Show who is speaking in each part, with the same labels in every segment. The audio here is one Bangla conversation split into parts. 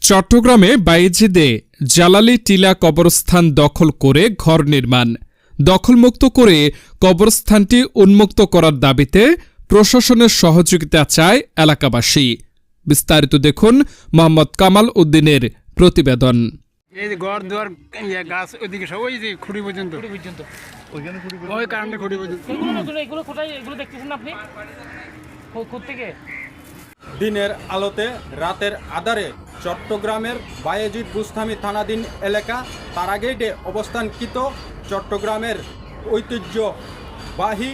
Speaker 1: চট্টগ্রামে বাইজিদে জালালি টিলা কবরস্থান দখল করে ঘর নির্মাণ। দখলমুক্ত করে কবরস্থানটি উন্মুক্ত করার দাবিতে প্রশাসনের সহযোগিতা চায় এলাকাবাসী। বিস্তারিত দেখুন মোহাম্মদ কামাল উদ্দিনের প্রতিবেদন।
Speaker 2: এই ঘর দুয়ার গাছ ওইদিকে সব ওই যে খুঁড়ি পর্যন্ত।
Speaker 3: পর্যন্ত।
Speaker 4: ওইখানে কুড়ি
Speaker 2: ওই পর্যন্ত
Speaker 3: এগুলো নতুন এগুলো কোথায়? এগুলো দেখতেছেন আপনি? থেকে?
Speaker 5: দিনের আলোতে রাতের আধারে চট্টগ্রামের বায়েজিদ বুস্তামি থানাধীন এলাকা তারাগেটে অবস্থানকৃত চট্টগ্রামের ঐতিহ্যবাহী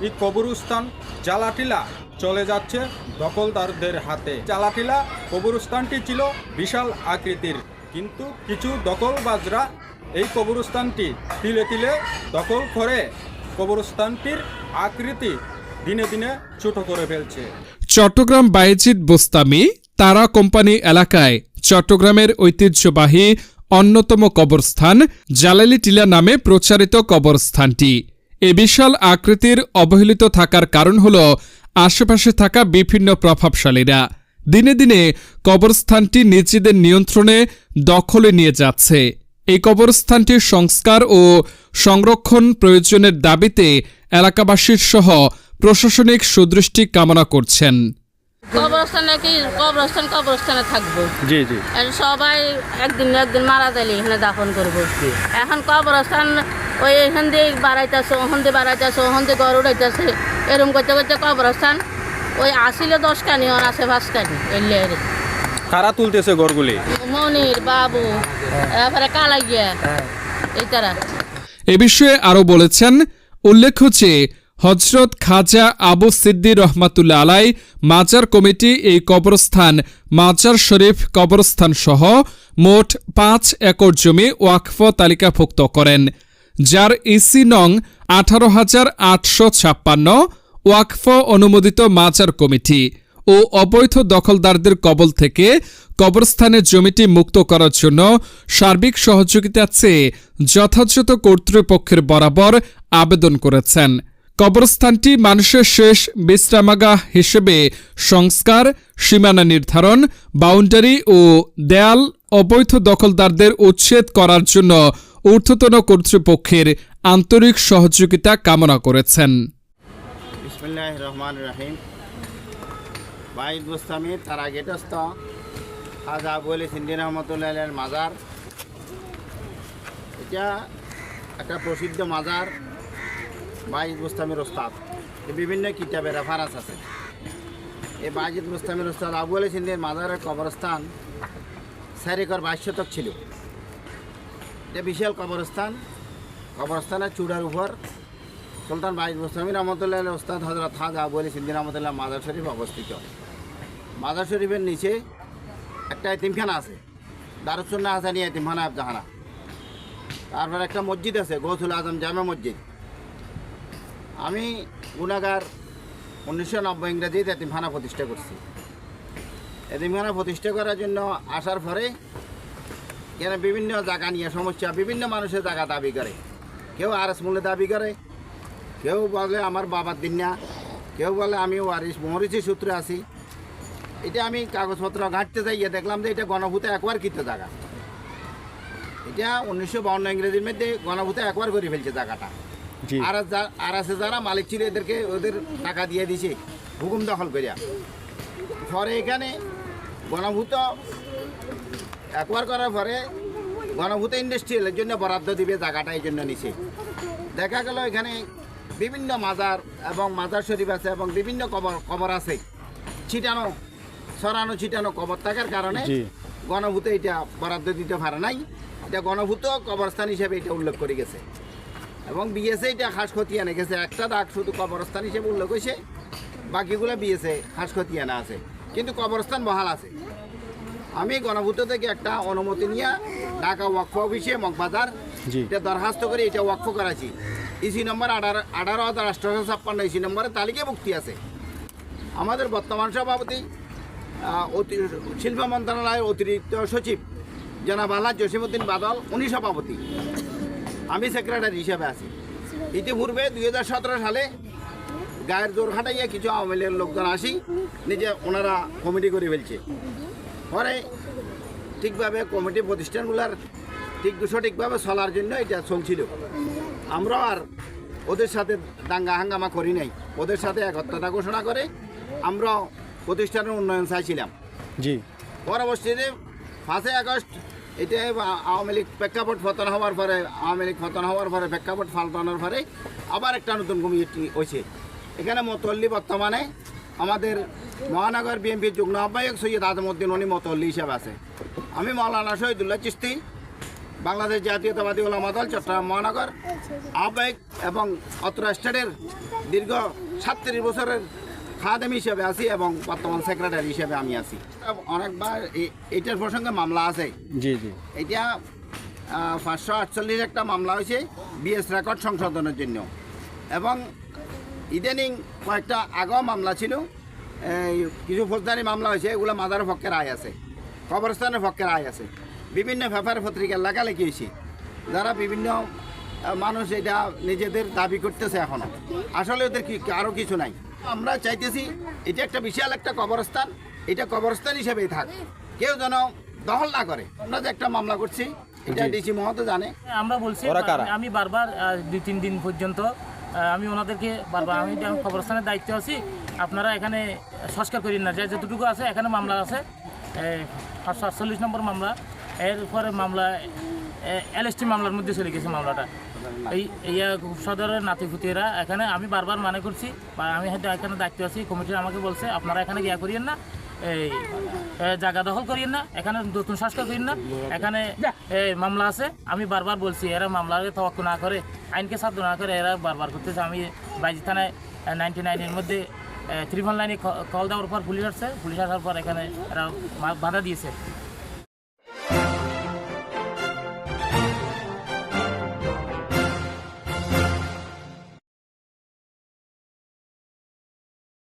Speaker 5: এই কবরস্থান জালাটিলা চলে যাচ্ছে দখলদারদের হাতে। জালাটিলা কবরস্থানটি ছিল বিশাল আকৃতির কিন্তু কিছু দখলবাজরা এই কবরস্থানটি তিলে তিলে দখল করে কবরস্থানটির আকৃতি দিনে দিনে ছোট করে ফেলছে।
Speaker 1: চট্টগ্রাম বাইজিদ বোস্তামি তারা কোম্পানি এলাকায় চট্টগ্রামের ঐতিহ্যবাহী অন্যতম কবরস্থান জালালি টিলা নামে প্রচারিত কবরস্থানটি। এ বিশাল আকৃতির অবহেলিত থাকার কারণ হল আশেপাশে থাকা বিভিন্ন প্রভাবশালীরা। দিনে দিনে কবরস্থানটি নিজেদের নিয়ন্ত্রণে দখলে নিয়ে যাচ্ছে। এই কবরস্থানটির সংস্কার ও সংরক্ষণ প্রয়োজনের দাবিতে এলাকাবাসীর সহ প্রশাসনিক সুদৃষ্টি কামনা করছেন।
Speaker 6: কবরস্থানে কি কবরস্থান কবরস্থানে থাকব।
Speaker 5: জি জি।
Speaker 6: সবাই একদিন একদিন মারা গেলে এখানে দাফন করব। এখন কবরস্থান ওই এখান দিয়ে বাড়াইতেছে ওখান দিয়ে বাড়াইতেছে ওখান দিয়ে গড় উড়াইতেছে এরম করতে করতে কবরস্থান ওই আসিলে দশ কানি ওর আছে পাঁচ কানি এলে
Speaker 5: কারা তুলতেছে ঘরগুলি?
Speaker 6: মনির বাবু তারপরে কালাইয়া এই তারা।
Speaker 1: এ বিষয়ে আরও বলেছেন উল্লেখ্য যে হজরত খাজা আবু সিদ্দি রহমাতুল্লা আলাই মাজার কমিটি এই কবরস্থান মাজার শরীফ কবরস্থান সহ মোট পাঁচ একর জমি ওয়াকফ তালিকাভুক্ত করেন যার ইসি নং আঠারো হাজার আটশো ছাপ্পান্ন ওয়াকফ অনুমোদিত মাজার কমিটি। ও অবৈধ দখলদারদের কবল থেকে কবরস্থানের জমিটি মুক্ত করার জন্য সার্বিক সহযোগিতা চেয়ে যথাযথ কর্তৃপক্ষের বরাবর আবেদন করেছেন। কবরস্থানটি মানুষের শেষ বিশ্রামাগাহ হিসেবে সংস্কার, সীমানা নির্ধারণ, বাউন্ডারি ও দেয়াল অবৈধ দখলদারদের উচ্ছেদ করার জন্য ঊর্ধ্বতন কর্তৃপক্ষের আন্তরিক সহযোগিতা কামনা করেছেন।
Speaker 7: বাইদ গোস্বামী, তারা গেটস্থ খাজা আবু আলী সিন্দিন রহমতুল্লাহ আলের মাজার। এটা একটা প্রসিদ্ধ মাজার, বাইদ গোস্বামীর ওস্তাদ। বিভিন্ন কিতাবের রেফারেন্স আছে। এই বাইজিদ গোস্বামীর ওস্তাদ আবু আলী সিন্দির মাজারের কবরস্থান চারিকর বাইশ শতক ছিল। এটা বিশাল কবরস্থান। কবরস্থানের চূড়ার উপর সুলতান বাইজ গোস্বামী রহমতুল্লাহ ওস্তাদ হজরত খাজা আবু আলী সিদ্দিন রহমতুল্লাহ মাজার শরীফ অবস্থিত। মাজার শরীফের নিচে একটা এতিমখানা আছে। দারুসুন্না হাসানি এতিমখানা আবজাহানা তারপর একটা মসজিদ আছে, গৌসুল আজম জামা মসজিদ। আমি গুণাগার উনিশশো নব্বই ইংরেজিতে এতিমখানা প্রতিষ্ঠা করছি। এতিমখানা প্রতিষ্ঠা করার জন্য আসার পরে এখানে বিভিন্ন জায়গা নিয়ে সমস্যা, বিভিন্ন মানুষের জায়গা দাবি করে। কেউ আর এস মূল্যে দাবি করে, কেউ বলে আমার বাবার দিন না, কেউ বলে আমি ওয়ারিস মরিচি সূত্রে আছি। এটা আমি কাগজপত্র ঘাঁটতে যাইয়ে দেখলাম যে এটা গণভূত একবার কিতে জায়গা। এটা উনিশশো বাউন্ন ইংরেজির মধ্যে গণভূত একবার করে ফেলছে জায়গাটা। আর আর আছে যারা মালিক ছিল এদেরকে ওদের টাকা দিয়ে দিছে হুকুম দখল করিয়া। পরে এখানে গণভূত একবার করার পরে গণভূত ইন্ডাস্ট্রিয়ালের জন্য বরাদ্দ দিবে জায়গাটা এই জন্য নিছে। দেখা গেল এখানে বিভিন্ন মাজার এবং মাজার শরীফ আছে এবং বিভিন্ন কবর কবর আছে। ছিটানো সরানো ছিটানো কবর থাকার কারণে গণভূত এটা বরাদ্দ দিতে পারে নাই। এটা গণভূত কবরস্থান হিসেবে এটা উল্লেখ করে গেছে। এবং বিএসএ এটা খাস খতিয়ানে গেছে। একটা দাগ শুধু কবরস্থান হিসেবে উল্লেখ হয়েছে বাকিগুলো বিএসএ খাস খতিয়ানা আছে। কিন্তু কবরস্থান বহাল আছে। আমি গণভূত থেকে একটা অনুমতি নিয়ে ঢাকা ওয়াকফ অফিসে মগবাজার এটা দরখাস্ত করে এটা ওয়াকফ করাছি ইসি নম্বর আঠারো আঠারো হাজার আঠারোশো ছাপ্পান্ন ইসি নম্বরে তালিকায় মুক্তি আছে। আমাদের বর্তমান সভাপতি অতি- শিল্প মন্ত্রণালয়ের অতিরিক্ত সচিব জনাব আল্লাহ জসিমুদ্দিন বাদল, উনি সভাপতি। আমি সেক্রেটারি হিসেবে আছি। ইতিপূর্বে দুই হাজার সতেরো সালে গায়ের জোর খাটাইয়া কিছু আওয়ামী লীগের লোকজন আসি, নিজে ওনারা কমিটি করে ফেলছে। পরে ঠিকভাবে কমিটি প্রতিষ্ঠানগুলোর ঠিক সঠিকভাবে চলার জন্য এটা চলছিল। আমরা আর ওদের সাথে দাঙ্গা হাঙ্গামা করি নাই। ওদের সাথে একত্রতা ঘোষণা করে আমরা প্রতিষ্ঠানের উন্নয়ন চাইছিলাম।
Speaker 5: জি।
Speaker 7: পরবর্তীতে পাঁচই আগস্ট এটা আওয়ামী লীগ প্রেক্ষাপট পতন হওয়ার পরে আওয়ামী লীগ ফতন হওয়ার পরে প্রেক্ষাপট পাল্টানোর পরে আবার একটা নতুন কমিটি হয়েছে। এখানে মতল্লি বর্তমানে আমাদের মহানগর বিএনপির যুগ্ম আহ্বায়ক সৈয়দ আজমউদ্দিন উনি মতল্লি হিসাবে আছে। আমি মৌলানা শহীদুল্লাহ চিস্তি বাংলাদেশ জাতীয়তাবাদী ওলামা দল চট্টগ্রাম মহানগর আহ্বায়ক এবং অত্র স্টেটের দীর্ঘ সাতত্রিশ বছরের খাদেম হিসেবে আছি এবং বর্তমান সেক্রেটারি হিসেবে আমি আছি। অনেকবার এটার প্রসঙ্গে মামলা আছে।
Speaker 5: জি জি।
Speaker 7: এটা পাঁচশো আটচল্লিশ একটা মামলা হয়েছে বিএস রেকর্ড সংশোধনের জন্য। এবং ইদানিং কয়েকটা আগেও মামলা ছিল। কিছু ফৌজদারি মামলা হয়েছে এগুলো মাদার পক্ষের আয় আছে। কবরস্থানের পক্ষের আয় আছে। বিভিন্ন পেপার পত্রিকার লেখালেখি হয়েছে। যারা বিভিন্ন মানুষ এটা নিজেদের দাবি করতেছে এখনও আসলে ওদের কি আরও কিছু নাই। আমরা চাইতেছি এটা একটা বিশাল একটা কবরস্থান এটা কবরস্থান হিসেবেই থাক। কেউ যেন দখল না করে। আমরা যে একটা মামলা করছি এটা ডিসি মহতো জানে।
Speaker 3: আমরা বলছি আমি বারবার দুই তিন দিন পর্যন্ত আমি ওনাদেরকে বারবার আমি কবরস্থানের দায়িত্বে আছি আপনারা এখানে সংস্কার করেন না। যে যতটুকু আছে এখানে মামলা আছে। পাঁচশো আটচল্লিশ নম্বর মামলা। এরপরে মামলা এলএসটি মামলার মধ্যে চলে গেছে মামলাটা। এই ইয়া সদরের নাতিপুতিরা এখানে আমি বারবার মানে করছি বা আমি হয়তো এখানে দায়িত্ব আছি কমিটি আমাকে বলছে আপনারা এখানে ইয়া করিয়েন না এই জায়গা দখল করিয়েন না এখানে নতুন সংস্কার করিয়েন না এখানে এ, মামলা আছে আমি বারবার বলছি এরা মামলাকে তওয়াক্কু না করে আইনকে সাধ্য না করে এরা বারবার করতেছে। আমি বাইজি থানায় নাইনটি নাইনের মধ্যে ত্রিভুবন লাইনে কল দেওয়ার পর পুলিশ আসছে পুলিশ আসার পর এখানে এরা বাধা দিয়েছে।